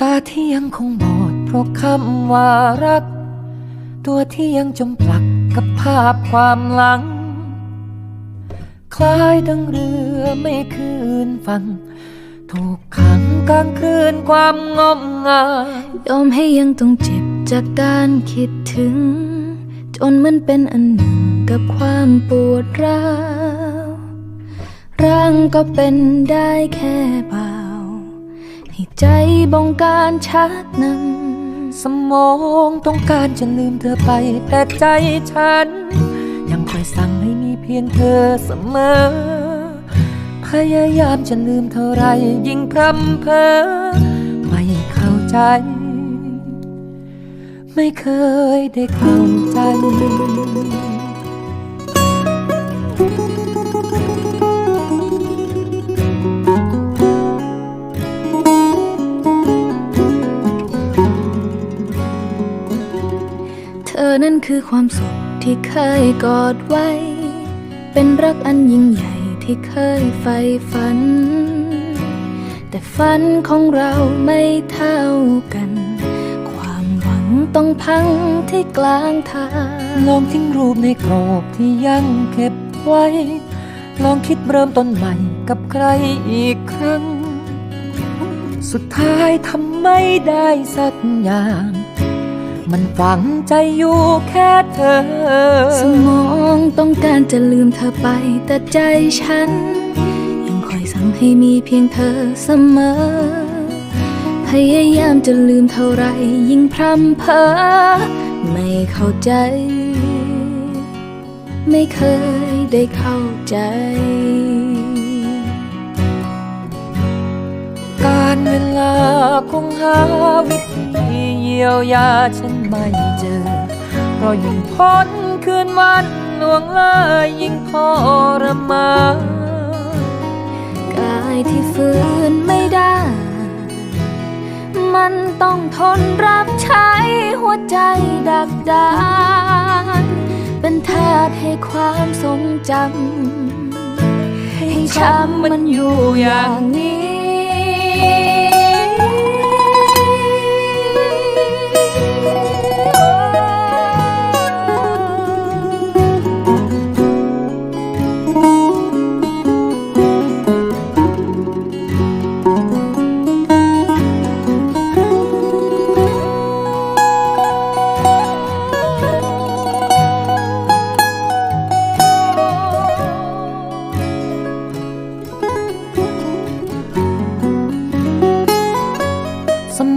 ตาที่ยังคงบอดเพราะคำว่ารัก ตัวที่ยังจมปลักกับภาพความหลัง คล้ายดังเรือไม่คืนฝั่งถูกขังกลางคืนความงมงายยอมให้ยังต้องเจ็บจากการคิดถึง จนมันเป็นอันหนึ่งกับความปวดร้าวร่างก็เป็นได้แค่บา ให้ใจบงการชักนำสมองต้องการจะลืมเธอไป แต่ใจฉัน ยังคอยสั่งให้มีเพียงเธอเสมอ พยายามจะลืมเท่าไรยิ่งพรำเพอไม่เข้าใจ ไม่เคยได้เข้าใจ อนั้นคือความสุขที่เคยกอดไว้ เป็นรักอันยิ่งใหญ่ที่เคยใฝ่ฝัน แต่ฝันของเราไม่เท่ากัน ความหวังต้องพังที่กลางทาง ลองทิ้งรูปในกรอบที่ยังเก็บไว้ ลองคิดเริ่มต้นใหม่กับใครอีกครั้ง สุดท้ายทำไม่ได้สักอย่าง มันฝังใจอยู่แค่เธอ สมองต้องการจะลืมเธอไป แต่ใจฉัน ยังคอยสั่งให้มีเพียงเธอเสมอ พยายามจะลืมเท่าไรยิ่งพรำเพอไม่เข้าใจ ไม่เคยได้เข้าใจ เวลาคงหาวิธีเยียวยาฉันไม่เจอ เพราะยิ่งพ้นคืนวันล่วงเลยยิ่งทรมานกายที่ฟื้นไม่ได้ มันต้องทนรับใช้หัวใจดักดาน เป็นทาสให้ความทรงจำให้ช้ำมันอยู่อย่างนี้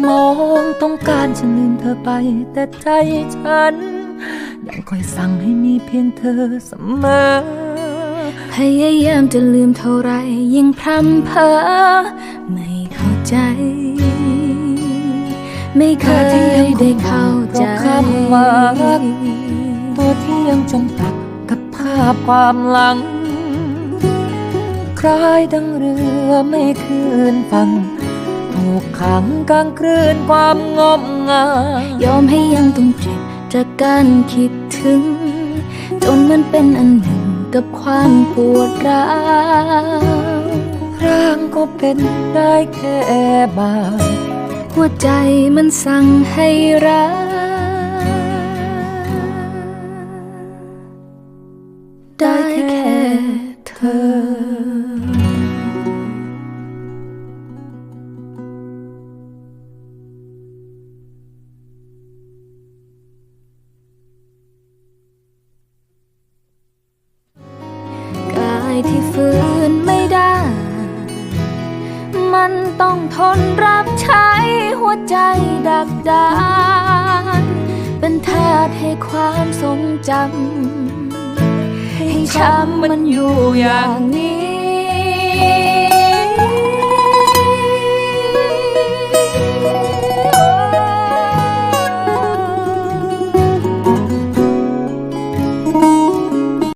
มองต้องการจะลืมเธอไป แต่ใจฉัน ยังคอยสั่งให้มีเพียงเธอเสมอ พยายามจะลืมเท่าไรยิ่งพรำเพอไม่เข้าใจ ไม่เคยได้เข้าใจคำว่ารักตัวที่ยังจมปักกับภาพความหลังคล้ายดังเรือไม่คืนฝั่ง ถูกขังกลางคลื่นความงมงายยอมให้ยังต้องเจ็บจากการคิดถึง จนมันเป็นอันหนึ่งกับความปวดร้าวร่างก็เป็นได้แค่บางหัวใจมันสั่งให้รักได้แค่เธอันต้องทนรับใช้หัวใจดักดานเป็นทาสให้ความทรงจำให้ช้ำมันอยู่อย่างนี้